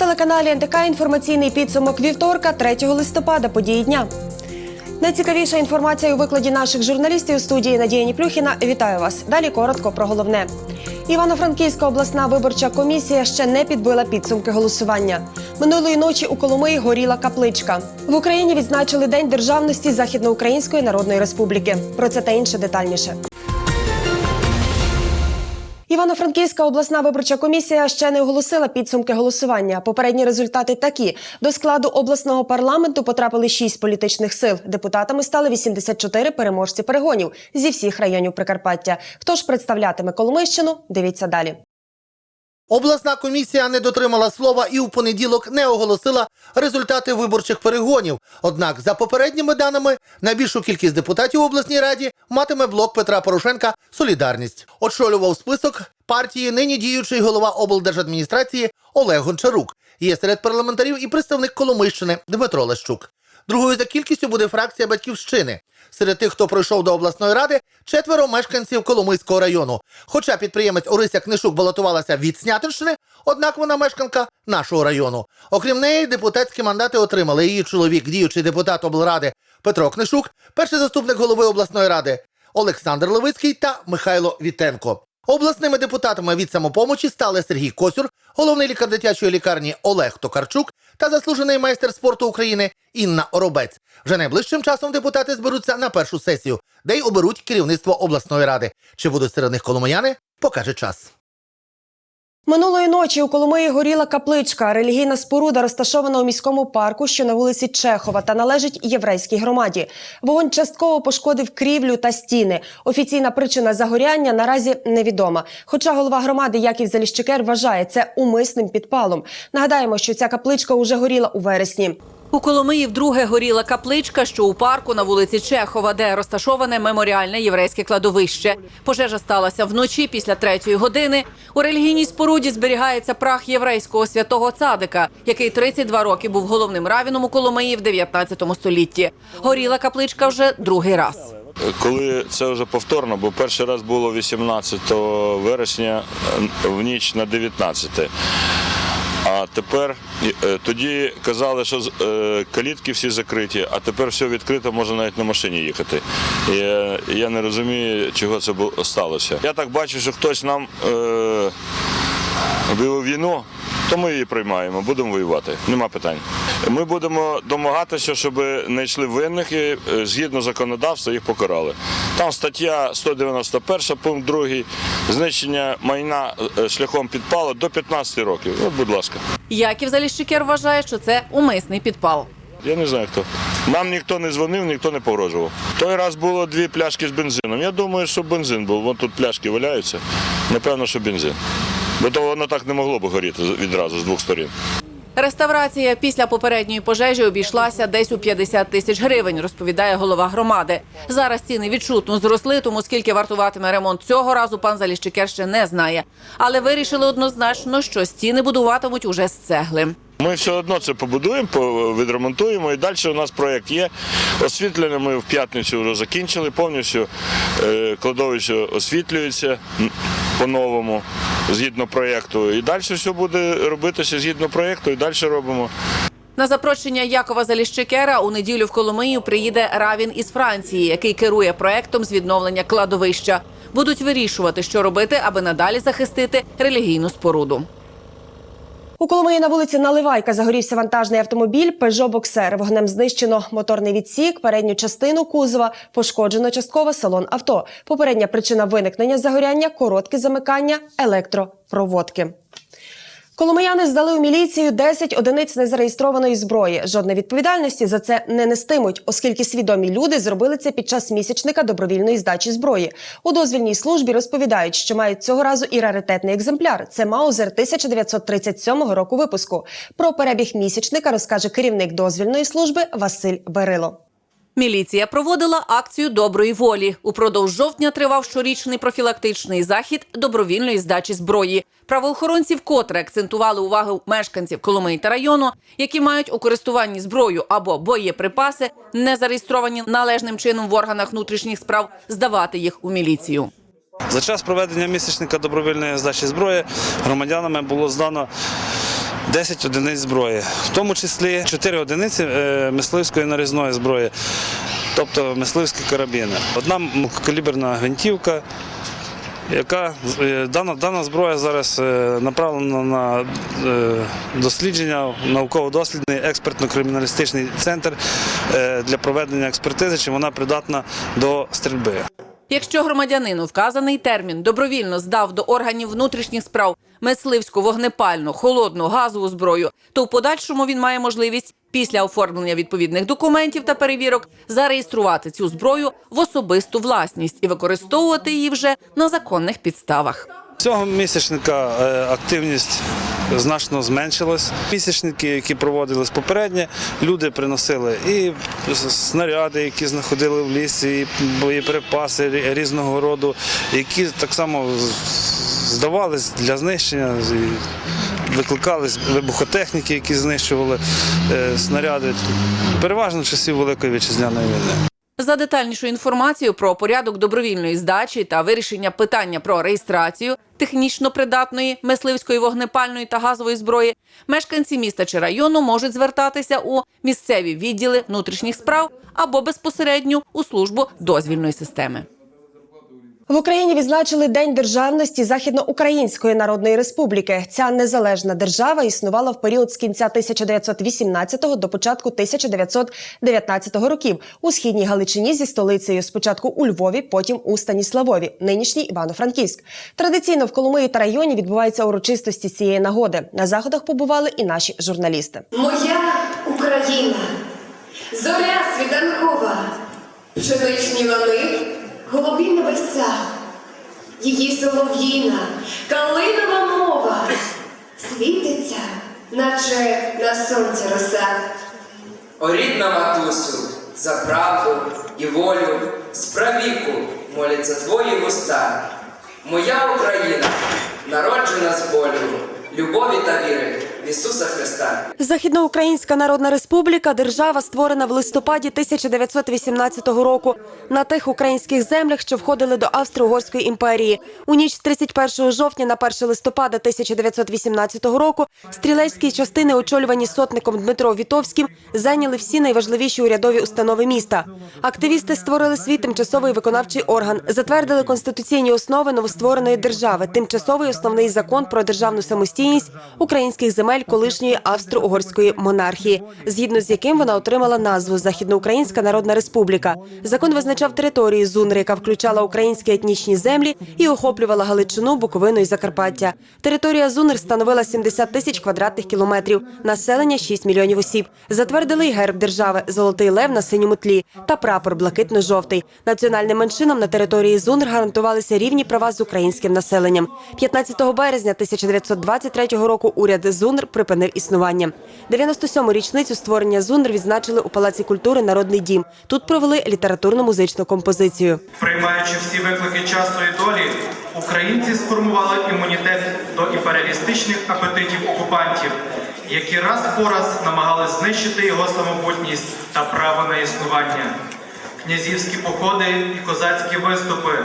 На телеканалі НТК інформаційний підсумок вівторка, 3 листопада, події дня. Найцікавіша інформація у викладі наших журналістів у студії Надія Ніплюхіна. Вітаю вас. Далі коротко про головне. Івано-Франківська обласна виборча комісія ще не підбила підсумки голосування. Минулої ночі у Коломиї горіла капличка. В Україні відзначили День державності Західноукраїнської Народної Республіки. Про це та інше детальніше. Івано-Франківська обласна виборча комісія ще не оголосила підсумки голосування. Попередні результати такі: до складу обласного парламенту потрапили шість політичних сил. Депутатами стали 84 переможці перегонів зі всіх районів Прикарпаття. Хто ж представлятиме Коломийщину? Дивіться далі. Обласна комісія не дотримала слова і у понеділок не оголосила результати виборчих перегонів. Однак, за попередніми даними, найбільшу кількість депутатів у обласній раді матиме блок Петра Порошенка Солідарність. Очолював список партії нині діючий голова облдержадміністрації Олег Гончарук. Є серед парламентарів і представник Коломийщини Дмитро Лещук. Другою за кількістю буде фракція Батьківщини. Серед тих, хто пройшов до обласної ради, четверо мешканців Коломийського району. Хоча підприємець Орися Книшук балотувалася від Снятинщини, однак вона мешканка нашого району. Окрім неї, депутатські мандати отримали її чоловік, діючий депутат облради Петро Книшук, перший заступник голови обласної ради Олександр Левицький та Михайло Вітенко. Обласними депутатами від самопомочі стали Сергій Косюр, головний лікар дитячої лікарні Олег Токарчук та заслужений майстер спорту України Інна Оробець. Вже найближчим часом депутати зберуться на першу сесію, де й оберуть керівництво обласної ради. Чи будуть серед них коломияни, покаже час. Минулої ночі у Коломиї горіла капличка, релігійна споруда, розташована у міському парку, що на вулиці Чехова, та належить єврейській громаді. Вогонь частково пошкодив крівлю та стіни. Офіційна причина загоряння наразі невідома. Хоча голова громади Яків Заліщикер вважає це умисним підпалом. Нагадаємо, що ця капличка уже горіла у вересні. У Коломиї вдруге горіла капличка, що у парку на вулиці Чехова, де розташоване меморіальне єврейське кладовище. Пожежа сталася вночі після третьої години. У релігійній споруді зберігається прах єврейського святого цадика, який 32 роки був головним равіном у Коломиї в 19 столітті. Горіла капличка вже другий раз. Коли це вже повторно, бо перший раз було 18 вересня е, в ніч на 19. А тепер е, тоді казали, що е, калітки всі закриті, а тепер все відкрито, можна навіть на машині їхати. Я, я не розумію, чого це сталося. Я так бачу, що хтось нам е, вивів війну, то ми її приймаємо, будемо воювати. Нема питань. Ми будемо домагатися, щоб знайшли винних і е, згідно законодавства їх покарали. Там стаття 191, пункт 2, знищення майна е, шляхом підпалу до 15 років. От, будь ласка. Яків Заліщикер вважає, що це умисний підпал. Я не знаю хто. Нам ніхто не дзвонив, ніхто не погрожував. Той раз було дві пляшки з бензином. Я думаю, що бензин був. Вон тут пляшки валяються. Напевно, що бензин. Бо то воно так не могло б горіти відразу з двох сторін. Реставрація після попередньої пожежі обійшлася десь у 50 тисяч гривень, розповідає голова громади. Зараз ціни відчутно зросли, тому скільки вартуватиме ремонт цього разу, пан Заліщикер ще не знає. Але вирішили однозначно, що стіни будуватимуть уже з цегли. Ми все одно це побудуємо, відремонтуємо і далі у нас проєкт є. Освітлення ми в п'ятницю вже закінчили, повністю е, кладовище освітлюється по-новому, згідно проєкту. І далі все буде робитися згідно проєкту, і далі робимо. На запрошення Якова Заліщикера у неділю в Коломию приїде Равін із Франції, який керує проектом з відновлення кладовища. Будуть вирішувати, що робити, аби надалі захистити релігійну споруду. У Коломиї на вулиці Наливайка загорівся вантажний автомобіль Peugeot Boxer. Вогнем знищено моторний відсік, передню частину кузова, пошкоджено частково салон авто. Попередня причина виникнення загоряння коротке замикання електропроводки. Коломияни здали у міліцію 10 одиниць незареєстрованої зброї. Жодної відповідальності за це не нестимуть, оскільки свідомі люди зробили це під час місячника добровільної здачі зброї. У дозвільній службі розповідають, що мають цього разу і раритетний екземпляр. Це Маузер 1937 року випуску. Про перебіг місячника розкаже керівник дозвільної служби Василь Берило. Міліція проводила акцію доброї волі. Упродовж жовтня тривав щорічний профілактичний захід добровільної здачі зброї. Правоохоронці вкотре акцентували увагу мешканців Коломиї та району, які мають у користуванні зброю або боєприпаси, не зареєстровані належним чином в органах внутрішніх справ, здавати їх у міліцію. За час проведення місячника добровільної здачі зброї громадянами було здано 10 одиниць зброї, в тому числі 4 одиниці е, мисливської нарізної зброї, тобто мисливські карабіни. Одна каліберна гвинтівка, яка е, дана, дана зброя зараз е, направлена на дослідження, науково-дослідний експертно-криміналістичний центр для проведення експертизи, чи вона придатна до стрільби. Якщо громадянин у вказаний термін добровільно здав до органів внутрішніх справ мисливську вогнепальну холодну газову зброю, то в подальшому він має можливість після оформлення відповідних документів та перевірок зареєструвати цю зброю в особисту власність і використовувати її вже на законних підставах. Цього місячника е, активність значно зменшилась. Місячники, які проводились попередньо, люди приносили і снаряди, які знаходили в лісі, боєприпаси різного роду, які так само здавались для знищення. Викликались вибухотехніки, які знищували е, снаряди. Переважно часів Великої вітчизняної війни. За детальнішу інформацію про порядок добровільної здачі та вирішення питання про реєстрацію технічно придатної мисливської вогнепальної та газової зброї, мешканці міста чи району можуть звертатися у місцеві відділи внутрішніх справ або безпосередньо у службу дозвільної системи. В Україні відзначили День державності Західноукраїнської Народної Республіки. Ця незалежна держава існувала в період з кінця 1918 до початку 1919 років у східній Галичині зі столицею спочатку у Львові, потім у Станіславові, нинішній Івано-Франківськ. Традиційно в Коломиї та районі відбуваються урочистості цієї нагоди. На заходах побували і наші журналісти. Моя Україна, зоря світанкова, пшеничні лани, голубі небеса, її солов'їна, калинова мова, світиться, наче на сонці роса. О рідна матусю, за правду і волю, справіку моляться твої вуста. Моя Україна, народжена з болю, любові та віри Ісуса Христа. Західноукраїнська Народна Республіка держава створена в листопаді 1918 року на тих українських землях, що входили до Австро-Угорської імперії. У ніч з 31 жовтня на 1 листопада 1918 року стрілецькі частини, очолювані сотником Дмитро Вітовським, зайняли всі найважливіші урядові установи міста. Активісти створили свій тимчасовий виконавчий орган, затвердили конституційні основи новоствореної держави, тимчасовий основний закон про державну самостійність українських земель колишньої австро-угорської монархії, згідно з яким вона отримала назву Західноукраїнська Народна Республіка. Закон визначав територію Зунри, яка включала українські етнічні землі і охоплювала Галичину, Буковину і Закарпаття. Територія Зунр становила 70 тисяч квадратних кілометрів, населення 6 мільйонів осіб. Затвердили й герб держави золотий лев на синьому тлі та прапор блакитно-жовтий. Національним меншинам на території Зунр гарантувалися рівні права з українським населенням. 15 березня 1923 року уряд Зунр припинив існування. 97-му річницю створення Зунр відзначили у Палаці культури Народний дім. Тут провели літературно-музичну композицію. Приймаючи всі виклики часу і долі, українці сформували імунітет до імперіалістичних апетитів окупантів, які раз по раз намагались знищити його самобутність та право на існування. Князівські походи і козацькі виступи,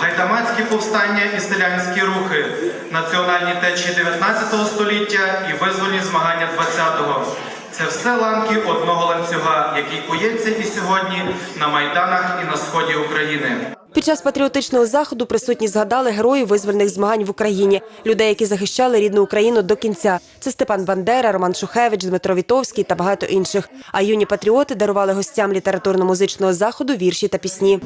гайдамацькі повстання і селянські рухи, національні течії 19 століття і визвольні змагання 20-го. Це все ланки одного ланцюга, який кується і сьогодні на майданах і на сході України. Під час патріотичного заходу присутні згадали героїв визвольних змагань в Україні, людей, які захищали рідну Україну до кінця. Це Степан Бандера, Роман Шухевич, Дмитро Вітовський та багато інших. А юні патріоти дарували гостям літературно-музичного заходу вірші та пісні.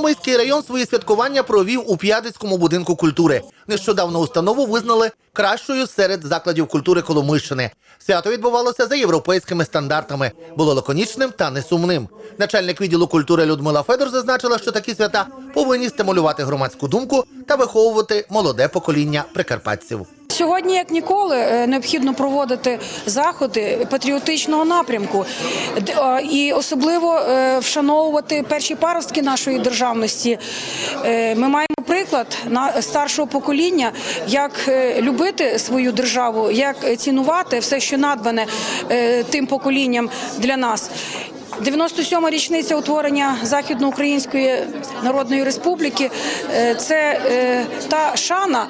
Коломийський район свої святкування провів у П'ядицькому будинку культури. Нещодавно установу визнали кращою серед закладів культури Коломийщини. Свято відбувалося за європейськими стандартами, було лаконічним та несумним. Начальник відділу культури Людмила Федор зазначила, що такі свята повинні стимулювати громадську думку та виховувати молоде покоління прикарпатців. Сьогодні, як ніколи, е, необхідно проводити заходи патріотичного напрямку і особливо е, вшановувати перші паростки нашої державності. Е, Ми маємо приклад на старшого покоління, як любити свою державу, як цінувати все, що надбане тим поколінням для нас. 97-ма річниця утворення Західноукраїнської Народної Республіки це та шана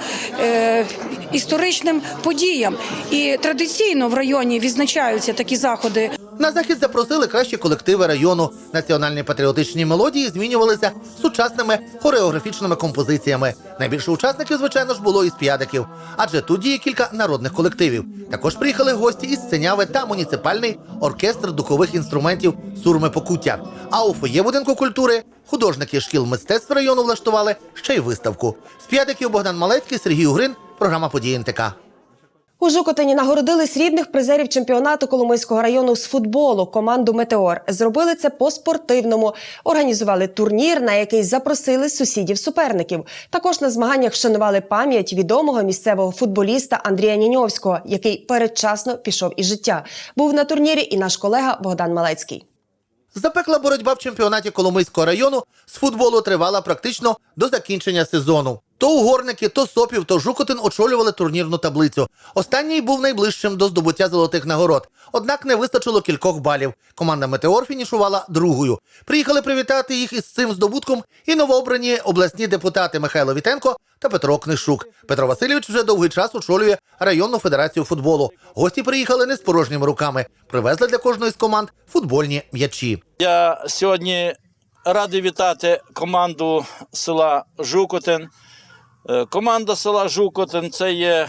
історичним подіям. І традиційно в районі відзначаються такі заходи. На захід запросили кращі колективи району. Національні патріотичні мелодії змінювалися сучасними хореографічними композиціями. Найбільше учасників, звичайно ж, було із п'ядиків, адже тут діє кілька народних колективів. Також приїхали гості із Сценяви та муніципальний оркестр духових інструментів Сурми Покуття. А у фоє будинку культури художники шкіл мистецтв району влаштували ще й виставку. З п'ядиків Богдан Малецький, Сергій Угрин, програма події НТК. У Жукотині нагородили срібних призерів чемпіонату Коломийського району з футболу команду Метеор. Зробили це по-спортивному. Організували турнір, на який запросили сусідів-суперників. Також на змаганнях вшанували пам'ять відомого місцевого футболіста Андрія Ніньовського, який передчасно пішов із життя. Був на турнірі і наш колега Богдан Малецький. Запекла боротьба в чемпіонаті Коломийського району з футболу тривала практично до закінчення сезону. То угорники, то сопів, то жукотин очолювали турнірну таблицю. Останній був найближчим до здобуття золотих нагород. Однак не вистачило кількох балів. Команда Метеор фінішувала другою. Приїхали привітати їх із цим здобутком і новообрані обласні депутати Михайло Вітенко та Петро Книшук. Петро Васильович вже довгий час очолює районну федерацію футболу. Гості приїхали не з порожніми руками. Привезли для кожної з команд футбольні м'ячі. Я сьогодні радий вітати команду села Жукотин. Е, Команда села Жукотин це є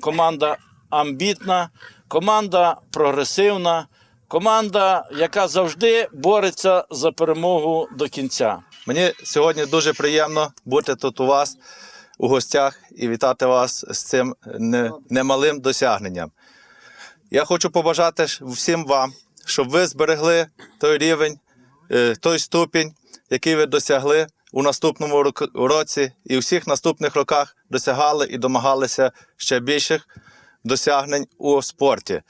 команда амбітна, команда прогресивна, команда, яка завжди бореться за перемогу до кінця. Мені сьогодні дуже приємно бути тут у вас у гостях і вітати вас з цим немалим досягненням. Я хочу побажати всім вам, щоб ви зберегли той рівень, е, той ступінь, який ви досягли у наступному році, і у всіх наступних роках досягали і домагалися ще більших досягнень у спорті.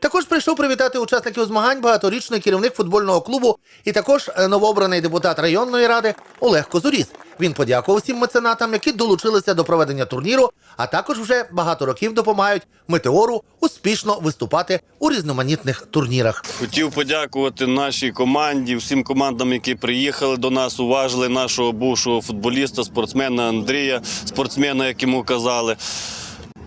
Також прийшов привітати учасників змагань багаторічний керівник футбольного клубу і також новообраний депутат районної ради Олег Козуріс. Він подякував всім меценатам, які долучилися до проведення турніру, а також вже багато років допомагають метеору успішно виступати у різноманітних турнірах. Хотів подякувати нашій команді, всім командам, які приїхали до нас, уважили нашого бувшого футболіста, спортсмена Андрія, спортсмена, як йому казали.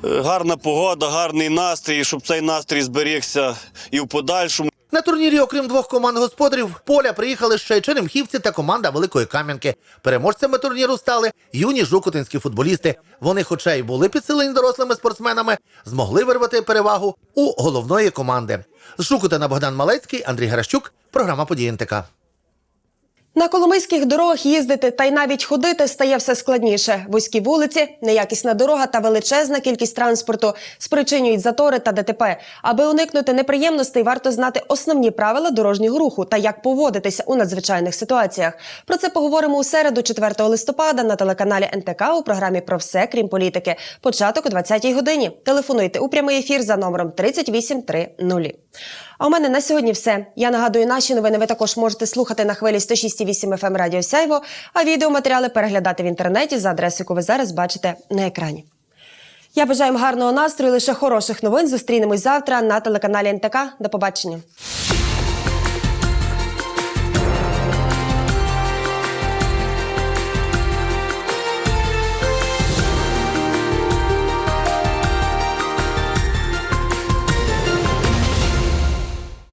Е, Гарна погода, гарний настрій, щоб цей настрій зберігся і в подальшому. На турнірі, окрім двох команд господарів, поля приїхали ще й Черемхівці та команда Великої Кам'янки. Переможцями турніру стали юні жукотинські футболісти. Вони, хоча й були підсилені дорослими спортсменами, змогли вирвати перевагу у головної команди. З Жукотина Богдан Малецький, Андрій Гращук, програма події НТК. На коломийських дорогах їздити та й навіть ходити стає все складніше. Вузькі вулиці, неякісна дорога та величезна кількість транспорту спричинюють затори та ДТП. Аби уникнути неприємностей, варто знати основні правила дорожнього руху та як поводитися у надзвичайних ситуаціях. Про це поговоримо у середу, 4 листопада, на телеканалі НТК у програмі про все крім політики. Початок о 20-й годині. Телефонуйте у прямий ефір за номером 3830. А у мене на сьогодні все. Я нагадую, наші новини ви також можете слухати на хвилі 106,8 FM Радіо Сяйво, а відеоматеріали переглядати в інтернеті за адресою, яку ви зараз бачите на екрані. Я бажаю вам гарного настрою, лише хороших новин. Зустрінемось завтра на телеканалі НТК. До побачення.